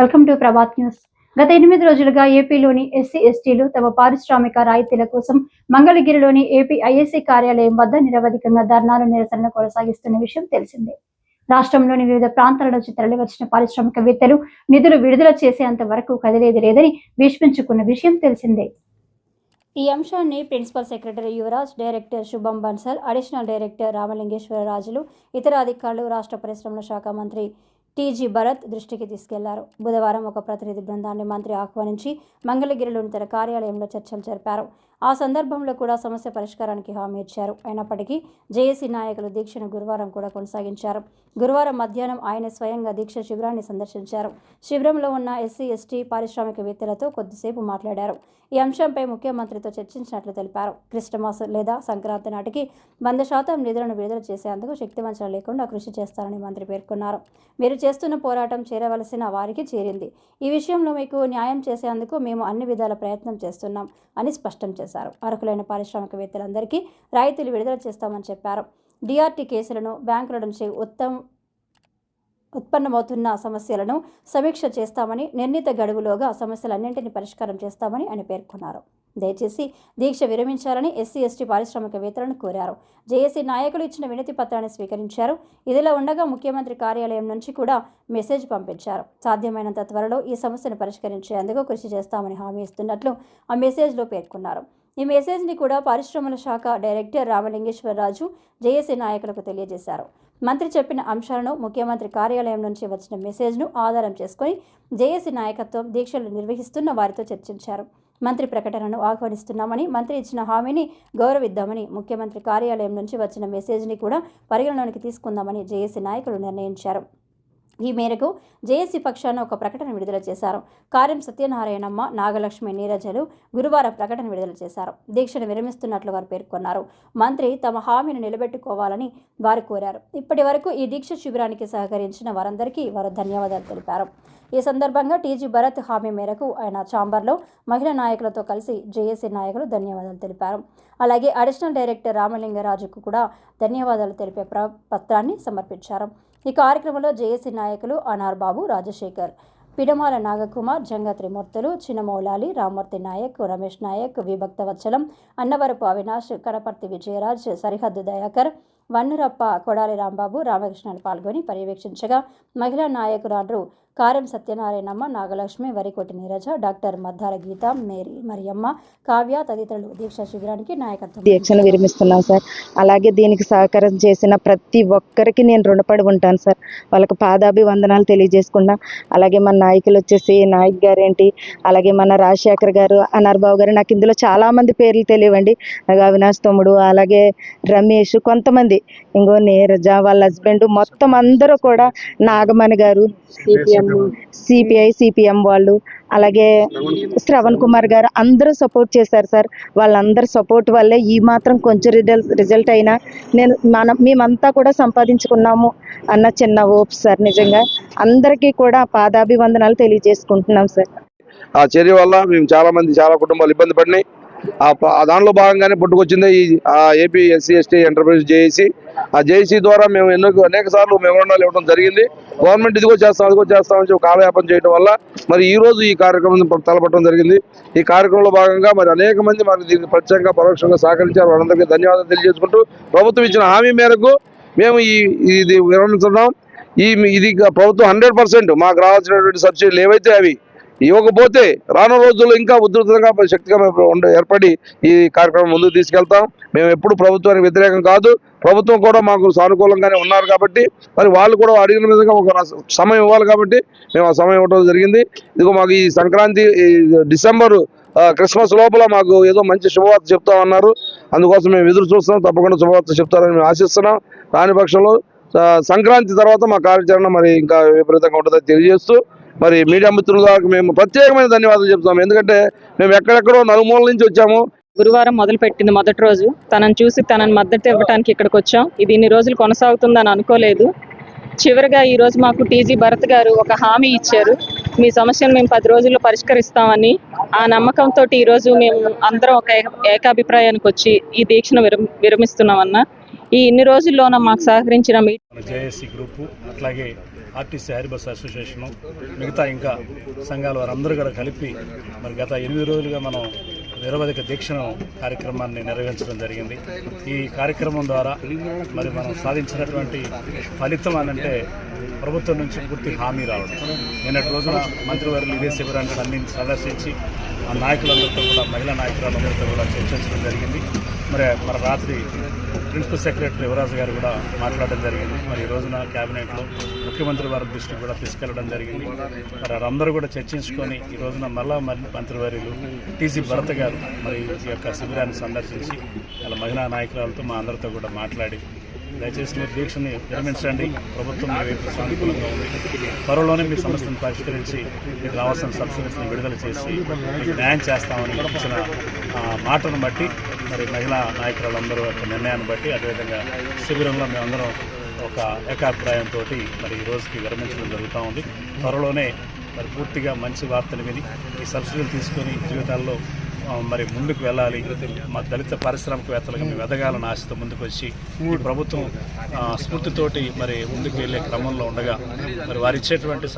Welcome to Prabhat news. గత ఎనిమిది రోజులుగా ఏపీలోని ఎస్సీ ఎస్టీలు తమ పారిశ్రామిక రాయితీల కోసం మంగళగిరిలోని ఏపీ ఐఎస్సీ కార్యాలయం వద్ద నిరవధికంగా ధర్నాలు నిరసనలు కొనసాగిస్తున్న విషయం తెలిసిందే. రాష్ట్రంలోని వివిధ ప్రాంతాల నుంచి తరలివచ్చిన పారిశ్రామికవేత్తలు నిధులు విడుదల చేసేంత వరకు కదిలేది లేదని భీష్మించుకున్న విషయం తెలిసిందే. ఈ అంశాన్ని ప్రిన్సిపల్ సెక్రటరీ యువరాజ్ డైరెక్టర్ శుభం బన్సల్ అడిషనల్ డైరెక్టర్ రామలింగేశ్వరరాజులు ఇతర అధికారులు రాష్ట్ర పరిశ్రమల శాఖ మంత్రి టీజీ భరత్ దృష్టికి తీసుకెళ్ళారు. బుధవారం ఒక ప్రతినిధి బృందాన్ని మంత్రి ఆహ్వానించి మంగళగిరిలోని తన కార్యాలయంలో చర్చలు జరిపారు. ఆ సందర్భంలో కూడా సమస్య పరిష్కారానికి హామీ ఇచ్చారు. అయినప్పటికీ జేఏసీ నాయకులు దీక్షను గురువారం కూడా కొనసాగించారు. గురువారం మధ్యాహ్నం ఆయన స్వయంగా దీక్ష శిబిరాన్ని సందర్శించారు. శిబిరంలో ఉన్న ఎస్సీ ఎస్టీ పారిశ్రామికవేత్తలతో కొద్దిసేపు మాట్లాడారు. ఈ అంశంపై ముఖ్యమంత్రితో చర్చించినట్లు తెలిపారు. క్రిస్టమాస్ లేదా సంక్రాంతి నాటికి వంద శాతం నిధులను విడుదల చేసేందుకు శక్తివంచన లేకుండా కృషి చేస్తారని మంత్రి పేర్కొన్నారు. మీరు చేస్తున్న పోరాటం చేరవలసిన వారికి చేరింది. ఈ విషయంలో మీకు న్యాయం చేసేందుకు మేము అన్ని విధాల ప్రయత్నం చేస్తున్నాం అని స్పష్టం చేశారు. అర్హులైన పారిశ్రామికవేత్తలందరికీ రాయితీలు విడుదల చేస్తామని చెప్పారు. డిఆర్టీ కేసులను బ్యాంకుల నుంచి ఉత్తమ ఉత్పన్నమవుతున్న సమస్యలను సమీక్ష చేస్తామని నిర్ణీత గడువులోగా సమస్యలన్నింటినీ పరిష్కారం చేస్తామని ఆయన పేర్కొన్నారు. దయచేసి దీక్ష విరమించాలని ఎస్సీ ఎస్టీ పారిశ్రామికవేత్తలను కోరారు. జేఏసీ నాయకులు ఇచ్చిన వినతి పత్రాన్ని స్వీకరించారు. ఇదిలా ఉండగా ముఖ్యమంత్రి కార్యాలయం నుంచి కూడా మెసేజ్ పంపించారు. సాధ్యమైనంత త్వరలో ఈ సమస్యను పరిష్కరించేందుకు కృషి చేస్తామని హామీ ఇస్తున్నట్లు ఆ మెసేజ్లో పేర్కొన్నారు. ఈ మెసేజ్ని కూడా పరిశ్రమల శాఖ డైరెక్టర్ రామలింగేశ్వరరాజు జేఏసీ నాయకులకు తెలియజేశారు. మంత్రి చెప్పిన అంశాలను ముఖ్యమంత్రి కార్యాలయం నుంచి వచ్చిన మెసేజ్ను ఆధారం చేసుకొని జేఏసీ నాయకత్వం దీక్షలు నిర్వహిస్తున్న వారితో చర్చించారు. మంత్రి ప్రకటనను ఆహ్వానిస్తున్నామని మంత్రి ఇచ్చిన హామీని గౌరవిద్దామని ముఖ్యమంత్రి కార్యాలయం నుంచి వచ్చిన మెసేజ్ని కూడా పరిగణలోనికి తీసుకుందామని జేఏసీ నాయకులు నిర్ణయించారు. ఈ మేరకు జేఏసీ పక్షాన ఒక ప్రకటన విడుదల చేశారు. కార్యం సత్యనారాయణమ్మ నాగలక్ష్మి నీరజలు గురువారం ప్రకటన విడుదల చేశారు. దీక్షను విరమిస్తున్నట్లు వారు పేర్కొన్నారు. మంత్రి తమ హామీని నిలబెట్టుకోవాలని వారు కోరారు. ఇప్పటి వరకు ఈ దీక్ష శిబిరానికి సహకరించిన వారందరికీ వారు ధన్యవాదాలు తెలిపారు. ఈ సందర్భంగా టీజీ భరత్ హామీ మేరకు ఆయన చాంబర్లో మహిళా నాయకులతో కలిసి జేఏసీ నాయకులు ధన్యవాదాలు తెలిపారు. అలాగే అడిషనల్ డైరెక్టర్ రామలింగరాజుకు కూడా ధన్యవాదాలు తెలిపే ప్ర పత్రాన్ని సమర్పించారు. ఈ కార్యక్రమంలో జేఏసీ నాయకులు అనార్ బాబు రాజశేఖర్ పిడమాల నాగకుమార్ జంగ త్రిమూర్తులు చిన్నమౌలాలి రామ్మూర్తి నాయక్ రమేష్ నాయక్ విభక్త వత్సలం అన్నవరపు అవినాష్ కడపర్తి విజయరాజ్ సరిహద్దు దయాకర్ వన్నురప్ప కొడాలి రాంబాబు రామకృష్ణన్ పాల్గొని పర్యవేక్షించగా మహిళా నాయకురాలు కారం సత్యనారాయణమ్మ నాగలక్ష్మి వరికోటి నీరజ డాక్టర్ మద్దాల గీత మేరీ మరియమ్మ కావ్య తదితరులు దీక్షా శిబిరానికి నాయకత్వం దీక్షను విరమిస్తున్నాం సార్. అలాగే దీనికి సహకారం చేసిన ప్రతి ఒక్కరికి నేను రుణపడి ఉంటాను సార్. వాళ్ళకి పాదాభివందనాలు తెలియజేసుకున్నా అలాగే మన నాయకులు వచ్చేసి నాయక్ గారు ఏంటి అలాగే మన రాజశేఖర్ గారు అనార్బాబు గారు నాకు ఇందులో చాలా మంది పేర్లు తెలియవండి. అవినాష్ తమ్ముడు అలాగే రమేష్ కొంతమంది. ఇంకో నీరజ వాళ్ళ హస్బెండ్ మొత్తం అందరూ కూడా నాగమణి గారు సిపిఎం. సిపిఐ సిపిఎం వాళ్ళు అలాగే శ్రవణ్ కుమార్ గారు అందరూ సపోర్ట్ చేశారు సార్. వాళ్ళందరి సపోర్ట్ వల్లే ఈ మాత్రం కొంచెం రిజల్ట్ రిజల్ట్ అయినా నేను మనం మేమంతా కూడా సంపాదించుకున్నాము అన్న చిన్న హోప్ సార్ నిజంగా. అందరికీ కూడా పాదాభివందనాలు తెలియజేసుకుంటున్నాం సార్. ఆ చర్య వల్ల మేము చాలా మంది చాలా కుటుంబాలు ఇబ్బంది పడినాయి. దానిలో భాగంగానే పుట్టుకొచ్చింది ఈ AP SC ST enterprise JAC ఆ జేఏసీ ద్వారా మేము ఎన్నో అనేక సార్లు మెమోరాలు ఇవ్వడం జరిగింది. గవర్నమెంట్ ఇదిగో చేస్తాం అదిగో చేస్తామని చెప్పి కాలయాపన చేయడం వల్ల మరి ఈ రోజు ఈ కార్యక్రమం తలపడడం తలపట్టడం జరిగింది. ఈ కార్యక్రమంలో భాగంగా మరి అనేక మంది మనకి దీనికి ప్రత్యేకంగా పరోక్షంగా సహకరించారు. వాళ్ళందరికీ ధన్యవాదాలు తెలియజేసుకుంటూ ప్రభుత్వం ఇచ్చిన హామీ మేరకు మేము ఈ ఇది విరమిస్తున్నాం ఈ ఇది ప్రభుత్వం హండ్రెడ్ పర్సెంట్ మాకు రావాల్సినటువంటి సబ్సిడీలు ఏవైతే అవి ఇవ్వకపోతే రాను రోజుల్లో ఇంకా ఉధృతంగా మరి శక్తిగా మేము ఏర్పడి ఈ కార్యక్రమం ముందుకు తీసుకెళ్తాం. మేము ఎప్పుడు ప్రభుత్వానికి వ్యతిరేకం కాదు. ప్రభుత్వం కూడా మాకు సానుకూలంగానే ఉన్నారు కాబట్టి మరి వాళ్ళు కూడా అడిగిన విధంగా ఒక సమయం ఇవ్వాలి కాబట్టి మేము ఆ సమయం ఇవ్వడం జరిగింది. ఇదిగో మాకు ఈ సంక్రాంతి ఈ డిసెంబరు క్రిస్మస్ లోపల మాకు ఏదో మంచి శుభవార్త చెప్తామన్నారు అందుకోసం మేము ఎదురు చూస్తున్నాం. తప్పకుండా శుభవార్త చెప్తారని మేము ఆశిస్తున్నాం. రాని పక్షంలో సంక్రాంతి తర్వాత మా కార్యాచరణ మరి ఇంకా విపరీతంగా ఉంటుందని తెలియజేస్తూ మరి మీడియా మిత్రుల ద్వారా మేము ప్రత్యేకమైన ధన్యవాదాలు చెప్తాం ఎందుకంటే మేము ఎక్కడెక్కడో నలుమూల నుంచి వచ్చాము. గురువారం మొదలుపెట్టింది మొదటి రోజు. తనని చూసి తనని మద్దతు ఇవ్వడానికి ఇక్కడికి వచ్చాం. ఇది ఇన్ని రోజులు కొనసాగుతుందని అనుకోలేదు. చివరిగా ఈ రోజు మాకు టీజీ భరత్ గారు ఒక హామీ ఇచ్చారు. మీ సమస్యను మేము పది రోజుల్లో పరిష్కరిస్తామని ఆ నమ్మకంతో ఈ రోజు మేము అందరం ఒక ఏక- ఏకాభిప్రాయానికి వచ్చి ఈ దీక్షను విరమ విరమిస్తున్నామన్న. ఈ ఇన్ని రోజుల్లోన మాకు సహకరించిన మీ జేఏసీ గ్రూపు అట్లాగే ఆర్టీసీ హైర్బస్ అసోసియేషను మిగతా ఇంకా సంఘాల వారందరూ కూడా కలిపి మరి గత ఎనిమిది రోజులుగా మనం నిరవధిక దీక్షను కార్యక్రమాన్ని నిర్వహించడం జరిగింది. ఈ కార్యక్రమం ద్వారా మరి మనం సాధించినటువంటి ఫలితం అని అంటే ప్రభుత్వం నుంచి పూర్తి హామీ రావడం. నిన్నటి రోజున మంత్రివర్యులు ఇదే శిబిరాన్ని అన్ని సందర్శించి ఆ నాయకులందరితో కూడా మహిళా నాయకులందరితో కూడా చర్చించడం జరిగింది. మరి మన రాత్రి ప్రిన్సిపల్ సెక్రటరీ యువరాజు గారు కూడా మాట్లాడడం జరిగింది. మరి ఈ రోజున క్యాబినెట్లో ముఖ్యమంత్రి వారి దృష్టికి కూడా తీసుకెళ్ళడం జరిగింది. మరి అందరూ కూడా చర్చించుకొని ఈ రోజున మళ్ళా మరి మంత్రివర్యులు టీజీ భరత్ గారు మరి ఈ యొక్క శిబిరాన్ని సందర్శించి వాళ్ళ మహిళా నాయకురాలతో మా అందరితో కూడా మాట్లాడి దయచేసి మీరు దీక్షని విరమించండి. ప్రభుత్వం మీ వైపు సానుకూలంగా ఉంది. త్వరలోనే మీ సమస్యను పరిష్కరించి మీకు రావాల్సిన సబ్సిడీస్ని విడుదల చేసి మీకు న్యాయం చేస్తామని ఇచ్చిన మాటను బట్టి మరి మహిళా నాయకురాలందరూ యొక్క నిర్ణయాన్ని బట్టి అదేవిధంగా శిబిరంలో మేమందరం ఒక ఏకాభిప్రాయంతో మరి ఈ రోజుకి విరమించడం జరుగుతూ ఉంది. త్వరలోనే మరి పూర్తిగా మంచి వార్తలు విని ఈ సబ్సిడీలు తీసుకొని జీవితాల్లో మరి ముందుకు వెళ్ళాలి. మా దళిత పారిశ్రామికవేత్తలుగా మేము ఎదగాలని ఆశతో ముందుకు వచ్చి ఈ ప్రభుత్వం స్ఫూర్తితోటి మరి ముందుకు వెళ్ళే క్రమంలో ఉండగా మరి వారు ఇచ్చేటువంటి